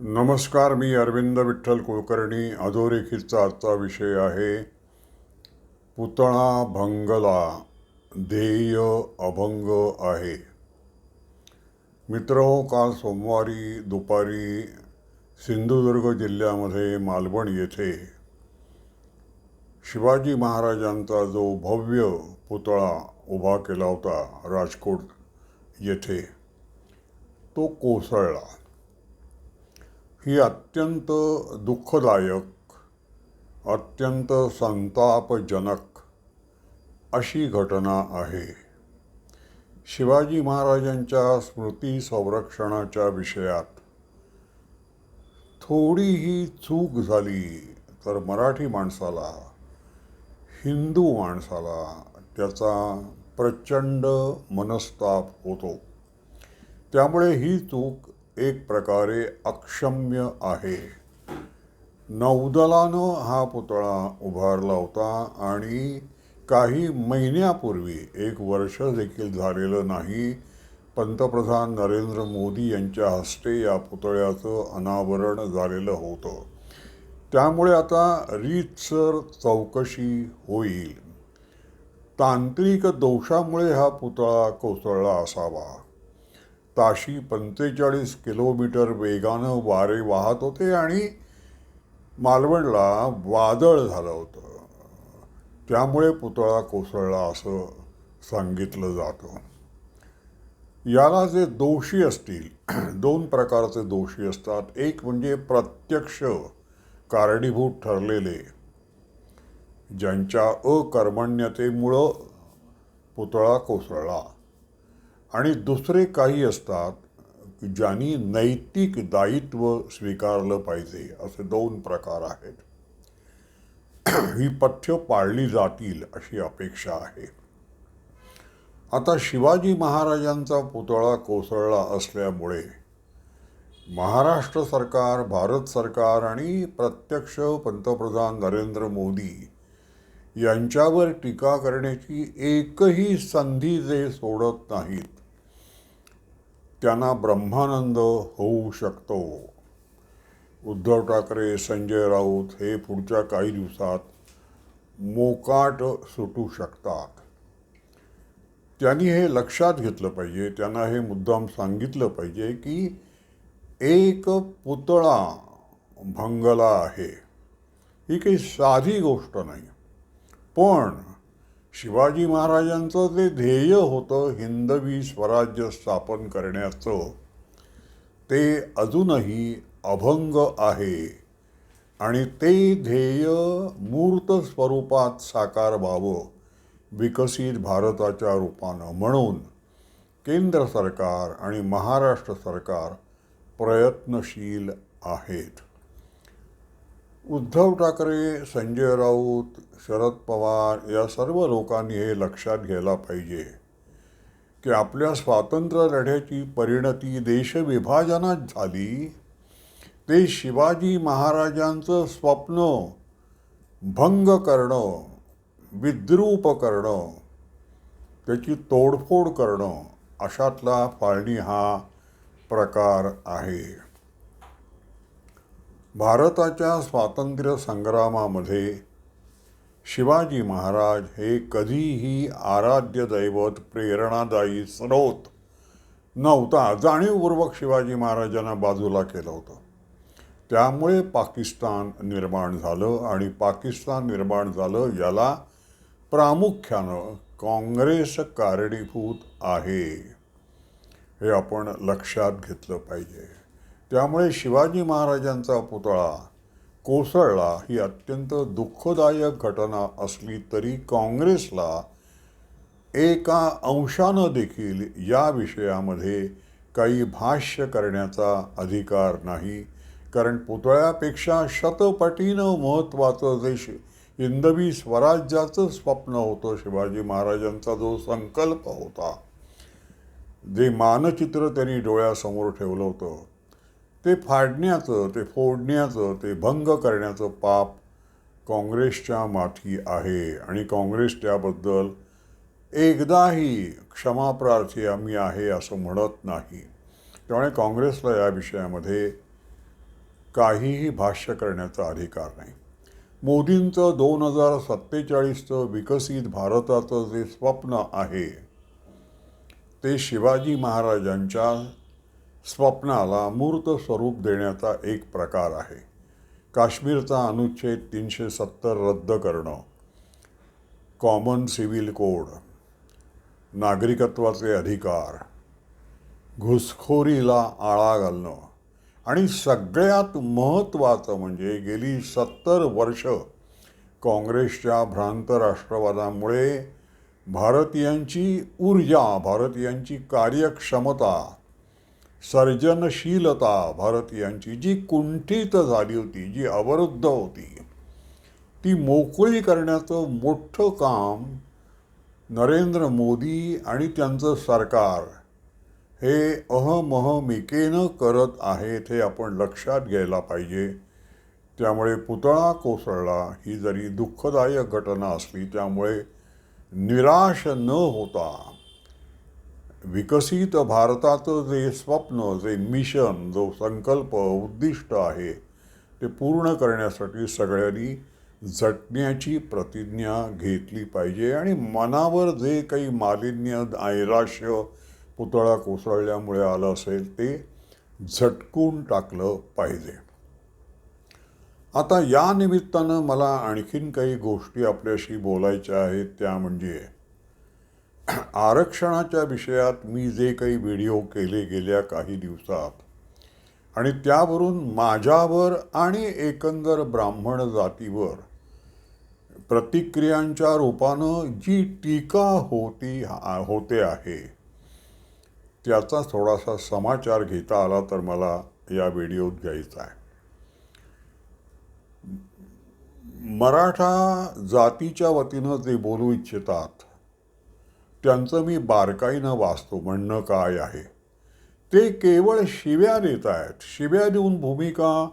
नमस्कार मी अरविंद विठ्ठल कुलकर्णी. अधोरेखितचा आजचा विषय आहे पुतळा भंगला ध्येय अभंग आहे. मित्र काल सोमवारी दुपारी सिंधुदुर्ग जिल्ह्यामध्ये मालवण येथे शिवाजी महाराजांचा जो भव्य पुतळा उभा केला होता राजकोट येथे तो कोसळला. ही अत्यंत दुःखदायक अत्यंत संतापजनक अशी घटना आहे. शिवाजी महाराजांच्या स्मृती संरक्षणाच्या विषयात थोडीही चूक झाली तर मराठी माणसाला हिंदू माणसाला त्याचा प्रचंड मनस्ताप होतो. त्यामुळे ही चूक एक प्रकारे अक्षम्य आहे. नौदलानं हा पुतळा उभारला होता आणि काही महिन्यापूर्वी एक वर्ष देखील झालेलं नाही पंतप्रधान नरेंद्र मोदी यांच्या हस्ते या पुतळ्याचं अनावरण झालेलं होतं. त्यामुळे आता रीतसर चौकशी होईल. तांत्रिक दोषामुळे हा पुतळा कोसळला असावा. ताशी पंचेचाळीस किलोमीटर वेगानं वारे वाहत होते आणि मालवणला वादळ झालं होतं. त्यामुळे पुतळा कोसळला असं सांगितलं जातं. याला जे दोषी असतील दोन प्रकारचे दोषी असतात. एक म्हणजे प्रत्यक्ष कारणीभूत ठरलेले ज्यांच्या अकर्मण्यतेमुळं पुतळा कोसळला. आणि दुसरे काही असतात की ज्यांनी नैतिक दायित्व स्वीकारलं पाहिजे असे दोन प्रकार आहेत. ही पथ्य पाळली जातील अशी अपेक्षा आहे. आता शिवाजी महाराजांचा पुतळा कोसळला असल्यामुळे महाराष्ट्र सरकार भारत सरकार आणि प्रत्यक्ष पंतप्रधान नरेंद्र मोदी यांच्यावर टीका करण्याची एकही संधी जे सोडत नाहीत. त्यांना ब्रह्मानंद होऊ शकतो. उद्धव ठाकरे संजय राऊत हे पुढच्या काही दिवसात मोकाट सुटू शकतात. त्यांनी हे लक्षात घेतलं पाहिजे त्यांना हे मुद्दाम सांगितलं पाहिजे की एक पुतळा भंगला आहे. ही काही साधी गोष्ट नाही. पण शिवाजी महाराजांचं जे ध्येय होतं हिंदवी स्वराज्य स्थापन करण्याचं ते अजूनही अभंग आहे. आणि ते ध्येय मूर्त स्वरूपात साकार व्हावं विकसित भारताच्या रूपानं म्हणून केंद्र सरकार आणि महाराष्ट्र सरकार प्रयत्नशील आहेत. उद्धव ठाकरे संजय राऊत शरद पवार या सर्व लोकांनी हे लक्षात घ्यायला पाहिजे की आपल्या स्वातंत्र्य लढ्याची परिणती देशविभाजनात झाली. ते शिवाजी महाराजांचं स्वप्न भंग करणं विद्रूप करणं त्याची तोडफोड करणं अशातला फाळणी हा प्रकार आहे. भारताच्या स्वातंत्र्य संग्रामामध्ये शिवाजी महाराज हे कधीही आराध्य दैवत प्रेरणादायी स्रोत नव्हता. जाणीवपूर्वक शिवाजी महाराजांना बाजूला केलं होतं. त्यामुळे पाकिस्तान निर्माण झालं आणि पाकिस्तान निर्माण झालं याला प्रामुख्यानं काँग्रेस कारणीभूत आहे हे आपण लक्षात घेतलं पाहिजे. त्यामुळे शिवाजी महाराजांचा पुतळा कोसळला ही अत्यंत दुःखदायक घटना असली तरी काँग्रेसला एका अंशानं देखील या विषयामध्ये काही भाष्य करण्याचा अधिकार नाही. कारण पुतळ्यापेक्षा शतपटीनं महत्त्वाचं जे शि हिंदवी स्वराज्याचं स्वप्न होतं शिवाजी महाराजांचा जो संकल्प होता जे मानचित्र त्यांनी डोळ्यासमोर ठेवलं होतं ते फाडण्याचं ते फोडण्याचं ते भंग करण्याचं पाप काँग्रेसच्या माथी आहे. आणि काँग्रेस त्याबद्दल एकदाही क्षमाप्रार्थी आम्ही आहे असं म्हणत नाही. त्यामुळे काँग्रेसला या विषयामध्ये काहीही भाष्य करण्याचा अधिकार नाही. मोदींचं दोन हजार सत्तेचाळीसचं विकसित भारताचं जे स्वप्न आहे ते शिवाजी महाराजांच्या स्वप्नाला मूर्त स्वरूप देण्याचा एक प्रकार आहे. काश्मीरचा अनुच्छेद तीनशे सत्तर रद्द करणं. कॉमन सिव्हिल कोड नागरिकत्वाचे अधिकार. घुसखोरीला आळा घालणं. आणि सगळ्यात महत्त्वाचं म्हणजे गेली सत्तर वर्ष काँग्रेसच्या भ्रांत राष्ट्रवादामुळे भारतीयांची ऊर्जा भारतीयांची कार्यक्षमता सर्जनशीलता भारतीयांची जी कुंठित झाली होती जी अवरुद्ध होती ती मोकळी करण्याचं मोठं काम नरेंद्र मोदी आणि त्यांचं सरकार हे अहमहमिकेनं करत आहेत हे आपण लक्षात घ्यायला पाहिजे. त्यामुळे पुतळा कोसळला. ही जरी दुःखदायक घटना असली त्यामुळे निराश न होता विकसित भारताचं जे स्वप्न जे मिशन जो संकल्प उद्दिष्ट आहे ते पूर्ण करण्यासाठी सगळ्यांनी झटण्याची प्रतिज्ञा घेतली पाहिजे आणि मनावर जे काही मालिन्य नैराश्य पुतळा कोसळल्यामुळे आलं असेल ते झटकून टाकलं पाहिजे. आता या निमित्तानं मला आणखीन काही गोष्टी आपल्याशी बोलायच्या आहेत त्या म्हणजे आरक्षणाच्या विषयात मी जे काही व्हिडिओ केले गेल्या काही दिवसात आणि त्यावरून माझ्यावर आणि एकंदर ब्राह्मण जातीवर प्रतिक्रियांच्या रूपानं जी टीका होती होते आहे त्याचा थोडासा समाचार घेता आला तर मला या व्हिडिओत घ्यायचा आहे. मराठा जातीच्या वतीनं जे बोलू इच्छितात त्यांचं मी बारकाईनं वाचतो. म्हणणं काय आहे? ते केवळ शिव्या देत आहेत. शिव्या देऊन भूमिका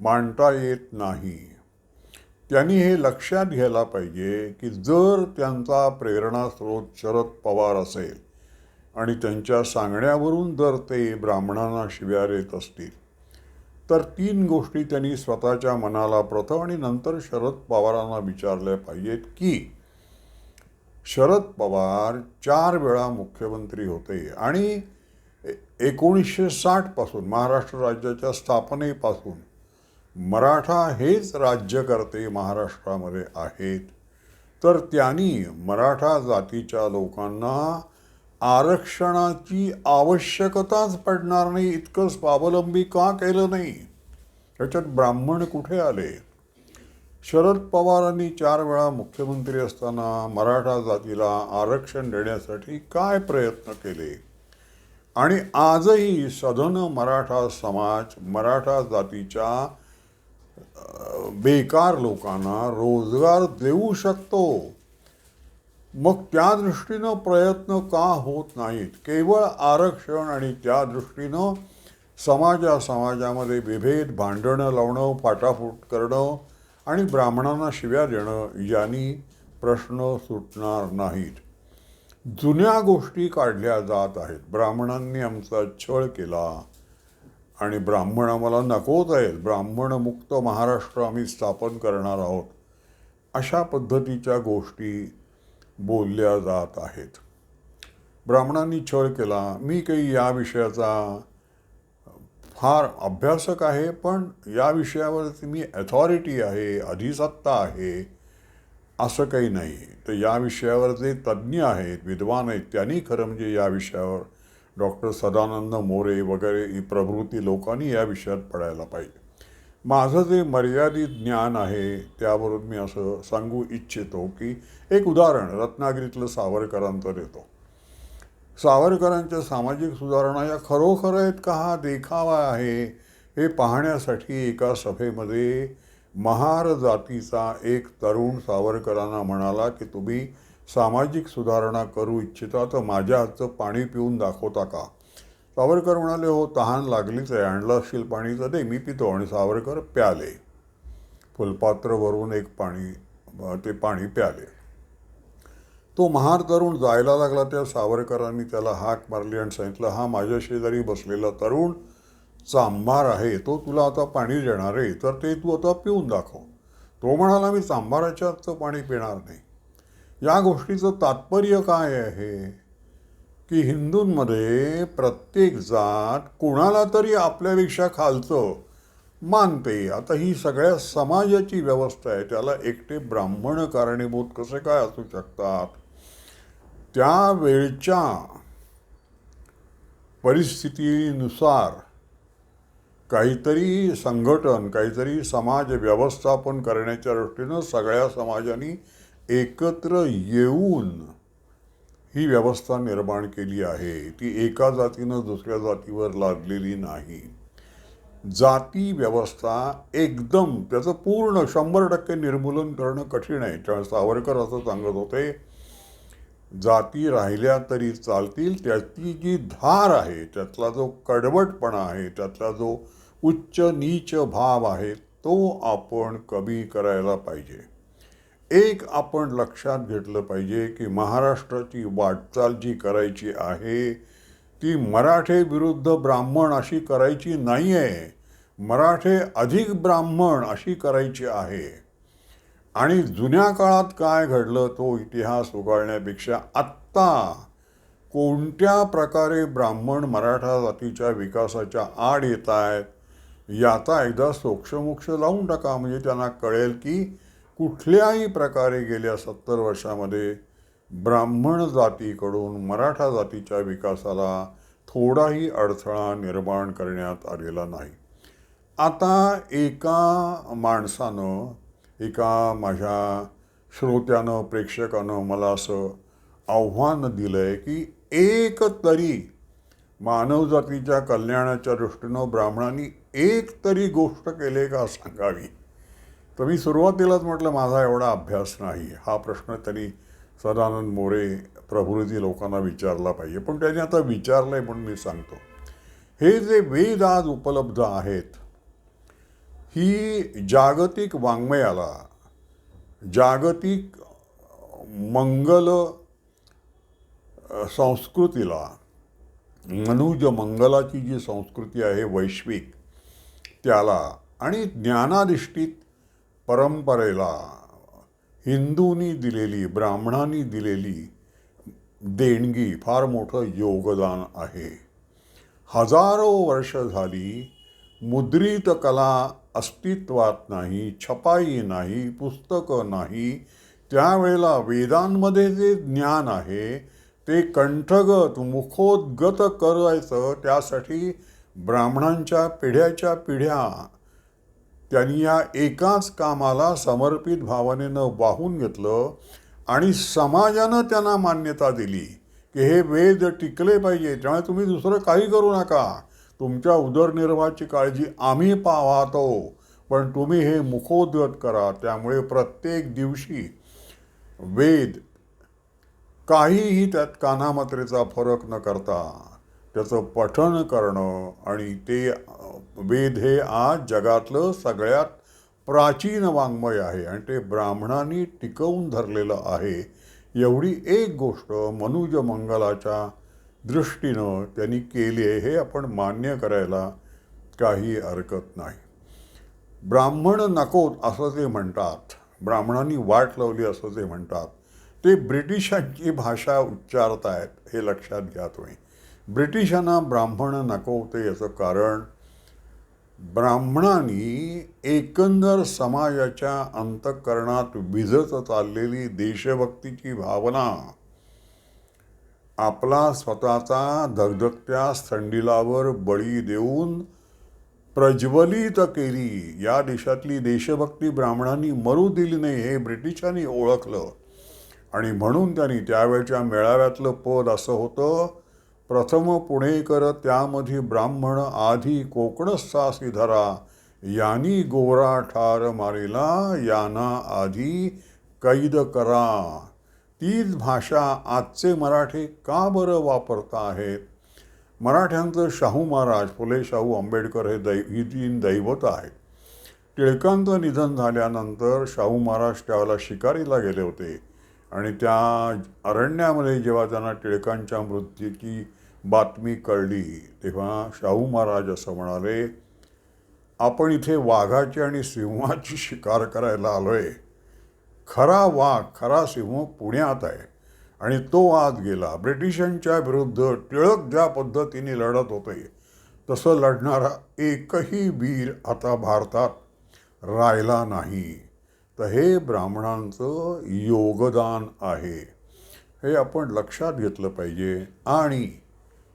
मांडता येत नाही. त्यांनी हे लक्षात घ्यायला पाहिजे की जर त्यांचा प्रेरणास्रोत शरद पवार असेल आणि त्यांच्या सांगण्यावरून जर ते ब्राह्मणांना शिव्या देत असतील तर तीन गोष्टी त्यांनी स्वतःच्या मनाला प्रथम आणि नंतर शरद पवारांना विचारल्या पाहिजेत की शरद पवार चार वेळा मुख्यमंत्री होते आणि एकोणीसशे साठपासून महाराष्ट्र राज्याच्या स्थापनेपासून मराठा हेच राज्यकर्ते महाराष्ट्रामध्ये आहेत. तर त्यांनी मराठा जातीच्या लोकांना आरक्षणाची आवश्यकताच पडणार नाही इतकं स्वावलंबी का केलं नाही? त्याच्यात ब्राह्मण कुठे आले? शरद पवारांनी चार वेळा मुख्यमंत्री असताना मराठा जातीला आरक्षण देण्यासाठी काय प्रयत्न केले? आणि आजही सधन मराठा समाज मराठा जातीच्या बेकार लोकांना रोजगार देऊ शकतो? मग त्या दृष्टीनं प्रयत्न का होत नाहीत? केवळ आरक्षण आणि त्या दृष्टीनं समाजा समाजामध्ये विभेद भांडणं लावणं फाटाफूट करणं आणि ब्राह्मणांना शिव्या देणं यांनी प्रश्न सुटणार नाहीत. जुन्या गोष्टी काढल्या जात आहेत. ब्राह्मणांनी आमचा छळ केला आणि ब्राह्मण आम्हाला नकोच आहेत. ब्राह्मणमुक्त महाराष्ट्र आम्ही स्थापन करणार आहोत. अशा पद्धतीच्या गोष्टी बोलल्या जात आहेत. ब्राह्मणांनी छळ केला. मी काही या विषयाचा फार अभ्यासक आहे पण या विषयावरती मी अथॉरिटी आहे अधिसत्ता आहे असं काही नाही. तर या विषयावर जे तज्ज्ञ आहेत विद्वान आहेत त्यांनी खरं म्हणजे या विषयावर डॉक्टर सदानंद मोरे वगैरे ही प्रभृती लोकांनी या विषयात पडायला पाहिजे. माझं जे मर्यादित ज्ञान आहे त्यावरून मी असं सांगू इच्छितो की एक उदाहरण रत्नागिरीतलं सावरकरांचं देतो. सावरकरांच्या सामाजिक सुधारणा या खरोखर आहेत का? हा देखावा आहे. हे पाहण्यासाठी एका सभेमध्ये महार जातीचा एक तरुण सावरकरांना म्हणाला की तुम्ही सामाजिक सुधारणा करू इच्छिता तर माझ्या हातचं पाणी पिऊन दाखवता का? सावरकर म्हणाले हो तहान लागलीच आहे. आणलं असशील पाणी तर दे मी पितो. आणि सावरकर प्याले. फुलपात्र भरून एक पाणी ते पाणी प्याले. तो महार तरुण जायला लागला त्या सावरकरांनी त्याला हाक मारली आणि सांगितलं हा माझ्या शेजारी बसलेला तरुण चांभार आहे तो तुला आता पाणी देणार आहे तर ते तू आता पिऊन दाखव. तो म्हणाला मी चांभाराच्याचं पाणी पिणार नाही. या गोष्टीचं तात्पर्य काय आहे? की हिंदूंमध्ये प्रत्येक जात कुणाला तरी आपल्यापेक्षा खालचं मानते. आता ही सगळ्या समाजाची व्यवस्था आहे त्याला एकटे ब्राह्मण कारणीभूत कसे काय असू शकतात? त्या वेळच्या परिस्थितीनुसार काहीतरी संघटन काहीतरी समाज व्यवस्थापन करण्याच्या दृष्टीनं सगळ्या समाजाने एकत्र येऊन ही व्यवस्था निर्माण केली आहे. ती एका जातीनं दुसऱ्या जातीवर लादलेली नाही. जाती व्यवस्था एकदम त्याचं पूर्ण शंभर टक्के निर्मूलन करणं कठीण आहे. त्यावेळेस सावरकर असं सांगत होते जाती राहिल्या तरी चालतील त्याची जी धार आहे त्यातला जो कडवटपणा आहे त्यातला जो उच्च नीच भाव आहे तो आपण कमी करायला पाहिजे. एक आपण लक्षात घेतलं पाहिजे की महाराष्ट्राची वाटचाल जी करायची आहे ती मराठे विरुद्ध ब्राह्मण अशी करायची नाही आहे मराठे अधिक ब्राह्मण अशी करायची आहे. आणि जुन्या काळात काय घडलं तो इतिहास उगाळण्यापेक्षा आत्ता कोणत्या प्रकारे ब्राह्मण मराठा जातीच्या विकासाच्या आड येत आहेत याचा एकदा सोक्षमोक्ष लावून टाका. म्हणजे त्यांना कळेल की कुठल्याही प्रकारे गेल्या सत्तर वर्षामध्ये ब्राह्मण जातीकडून मराठा जातीच्या विकासाला थोडाही अडथळा निर्माण करण्यात आलेला नाही. आता एका माणसानं एका माझ्या श्रोत्यानं प्रेक्षकानं मला असं आव्हान दिलं आहे की एक तरी मानवजातीच्या कल्याणाच्या दृष्टीनं ब्राह्मणांनी एक तरी गोष्ट केले का सांगावी? तर मी सुरुवातीलाच म्हटलं माझा एवढा अभ्यास नाही. हा प्रश्न त्यांनी सदानंद मोरे प्रभृती लोकांना विचारला पाहिजे. पण त्यांनी आता विचारलं आहे म्हणून मी सांगतो. हे जे वेद आज उपलब्ध आहेत ही जागतिक वाङ्मयाला जागतिक मंगल संस्कृतीला मनुज मंगलाची जी संस्कृती आहे वैश्विक त्याला आणि ज्ञानाधिष्ठित परंपरेला हिंदूंनी दिलेली ब्राह्मणांनी दिलेली देणगी फार मोठं योगदान आहे. हजारो वर्ष झाली मुद्रित कला अस्तित्वात नाही छपाई नाही पुस्तकं नाही. त्यावेळेला वेदांमध्ये जे ज्ञान आहे ते कंठगत मुखोद्गत करायचं त्यासाठी ब्राह्मणांच्या पिढ्याच्या पिढ्या त्यांनी या एकाच कामाला समर्पित भावनेनं वाहून घेतलं आणि समाजानं त्यांना मान्यता दिली की हे वेद टिकले पाहिजे त्यामुळे तुम्ही दुसरं काही करू नका. तुमच्या उदरनिर्वाहाची काळजी आम्ही पाहतो. पण तुम्ही हे मुखोद्गत करा. त्यामुळे प्रत्येक दिवशी वेद काहीही त्यात कानामात्रेचा फरक न करता त्याचं पठण करणं आणि ते वेद हे आज जगातलं सगळ्यात प्राचीन वाङ्मय आहे आणि ते ब्राह्मणांनी टिकवून धरलेलं आहे. एवढी एक गोष्ट मनुज मंगलाच्या दृष्टीनं त्यांनी केली आहे हे आपण मान्य करायला काही हरकत नाही. ब्राह्मण नकोत असं ते म्हणतात. ब्राह्मणांनी वाट लावली असं ते म्हणतात. ते ब्रिटिशांची भाषा उच्चारतायत हे लक्षात घ्या तुम्ही. ब्रिटिशांना ब्राह्मण नको होते याचं कारण ब्राह्मणांनी एकंदर समाजाच्या अंतःकरणात विजत चाललेली देशभक्तीची भावना आपला स्वतःचा धगधगत्या स्थंडिलावर बळी देऊन प्रज्वलित केली. या देशातली देशभक्ती ब्राह्मणांनी मरू दिली नाही हे ब्रिटिशांनी ओळखलं. आणि म्हणून त्यांनी त्यावेळच्या मेळाव्यातलं पद असं होतं प्रथम पुणेकर त्यामध्ये ब्राह्मण आधी कोकणस्थासी धरा. यानी गोरा ठार मारिला याना आधी कैद करा. तीच भाषा आजचे मराठी का बरं वापरता आहेत? मराठ्यांचं शाहू महाराज फुले शाहू आंबेडकर हे दै ही तीन दैवत आहेत. टिळकांचं निधन झाल्यानंतर शाहू महाराज त्यावेळेला शिकारीला गेले होते. आणि त्या अरण्यामध्ये जेव्हा त्यांना टिळकांच्या मृत्यूची बातमी कळली तेव्हा शाहू महाराज असं म्हणाले आपण इथे वाघाची आणि सिंहाची शिकार करायला आलो आहे खरा वाघ खरा सिंह पुण्यात आहे. आणि तो आत गेला. ब्रिटिशांच्या विरुद्ध टिळक ज्या पद्धतीने लढत होते तसं लढणारा एकही वीर आता भारतात राहिला नाही. तर हे ब्राह्मणांचं योगदान आहे. हे आपण लक्षात घेतलं पाहिजे. आणि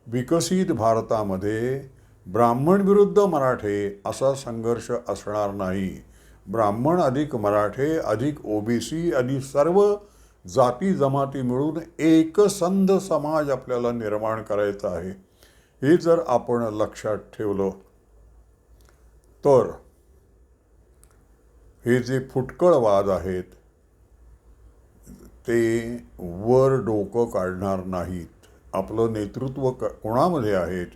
विकसित भारतामध्ये ब्राह्मण विरुद्ध मराठे असा संघर्ष असणार नाही. ब्राह्मण अधिक मराठे अधिक ओबीसी अधिक सर्व जाती जमाती मिळून एकसंध समाज आपल्याला निर्माण करायचा आहे हे जर आपण लक्षात ठेवलं तर हे जे फुटकळ वाद आहेत ते वर डोकं काढणार नाहीत. आपलं नेतृत्व क कोणामध्ये आहेत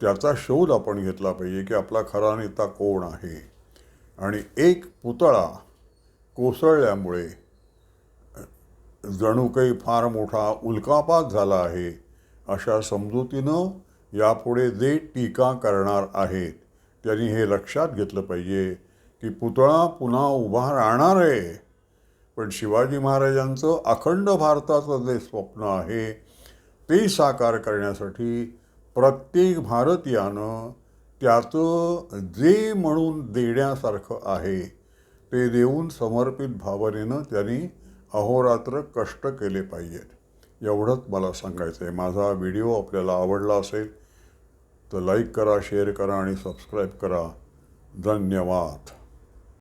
त्याचा शोध आपण घेतला पाहिजे की आपला खरा नेता कोण आहे? आणि एक पुतळा कोसळल्यामुळे जणू काही फार मोठा उल्कापात झाला आहे अशा समजुतीनं यापुढे जे टीका करणार आहेत त्यांनी हे लक्षात घेतलं पाहिजे की पुतळा पुन्हा उभा राहणार आहे. पण शिवाजी महाराजांचं अखंड भारताचं जे स्वप्न आहे ते साकार करण्यासाठी प्रत्येक भारतीयानं त्याचं जे म्हणून देण्यासारखं आहे ते देऊन समर्पित भावनेनं त्यांनी अहोरात्र कष्ट केले पाहिजेत. एवढंच मला सांगायचं आहे माझा व्हिडिओ आपल्याला आवडला असेल तर लाईक करा शेअर करा आणि सबस्क्राईब करा. धन्यवाद.